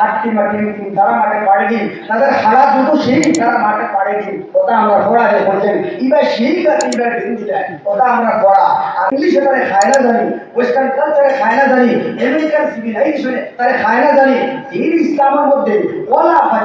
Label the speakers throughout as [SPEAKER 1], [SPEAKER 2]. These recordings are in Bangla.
[SPEAKER 1] মাটি মিটিং তারা মাঠে পাড়ে দিন তাদের হারা দুটো সেই তারা মাঠে পারেনি, ওটা আমরা পড়া যে বলছেন। এবার সেই কাছে এবার দিন দিলেন ওটা আমরা পড়া আর ইংলিশ তারা খায় না জানি, ওয়েস্টার্ন কালচারে খায় না জানি, আমেরিকান সিভিলাইজেশনে তারা খায় না জানি। এই ইসলামের মধ্যে ওলা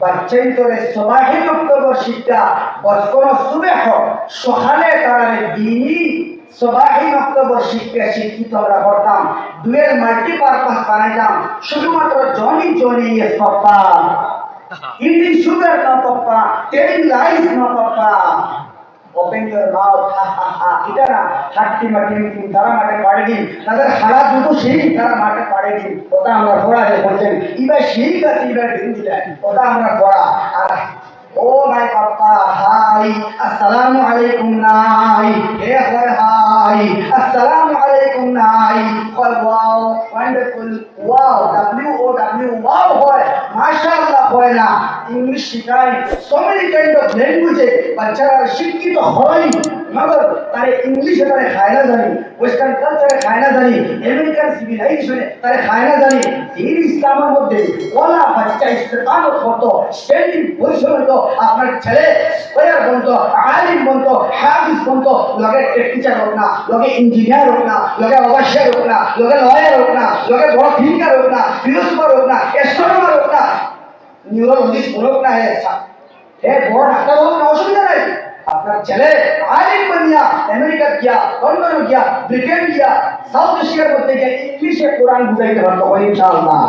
[SPEAKER 1] বাচ্চাই তোরে সবাই অক্টোবর শিক্ষা বচপন সুবে সকালে তারা দিনই সবাই অক্টোবর শিক্ষা শিক্ষিত আমরা করতাম। দুয়ের মাল্টিপারপাস বানাইতাম শুধুমাত্র জনি জনি ইয়ে পাপ্পা। ইন্ডিং সুগার না পাপ্পা টেলিং লাইফ না পাপ্পা। ওপেন ইউর মাউথ এটা না হাট্টি মাটি তারা মাঠে পাড়ে দিন তাদের হারা দুটো সেই তারা মাঠে পাড়ে দিন ওটা আমরা পড়া যে বলছেন, এবার সেই কাছে এবার দিলেন ওটা আমরা পড়া আর ও মাই পাপ্পা হাই, আসসালামু আলাইকুম নাই, হে হয় হাই, আসসালামু আলাইকুম নাই wow wonderful wow W wow হয় মাশাআল্লাহ হয় না ইংলিশ শিখাই সো মেনি কাইন্ড অফ ল্যাঙ্গুয়েজে বাচ্চারা শিক্ষিত হয়। মগর, তারে ইংলিশে তারে খায় না জানি। ওয়েস্টার্ন কালচারে খায় না জানি। আমেরিকান সিভিলাইজেশনে তারে খায় না জানি। এই ইসলামের মধ্যে ওলা বাচ্চা ইস্তেকানো হতো স্ট্যান্ডিং পজিশন হতো আপনার ছেলে স্কোয়ার বলতো, আলিম বলতো হাফিজ বলতো, লগে টিচার হোক না, লগে ইঞ্জিনিয়ার হোক না, লগে অবশ্যই হোক না, লগে লয়ার হোক না, লগে বড় থিঙ্কার হোক না ফিলোসফার হোক না অ্যাস্ট্রোনমার হোক না নিউরোলজিস্ট হোক না হে হে বড় ডাক্তার হোক না অসুবিধা নাই। আপনার ছেলে আলিম বানিয়া আমেরিকা গিয়া লন্ডন গিয়া, ব্রিটেন গিয়া, সাউথ এশিয়ার মধ্যে গিয়া ইংলিশে কোরআন বুঝাইতে পারতো ইনশাআল্লাহ।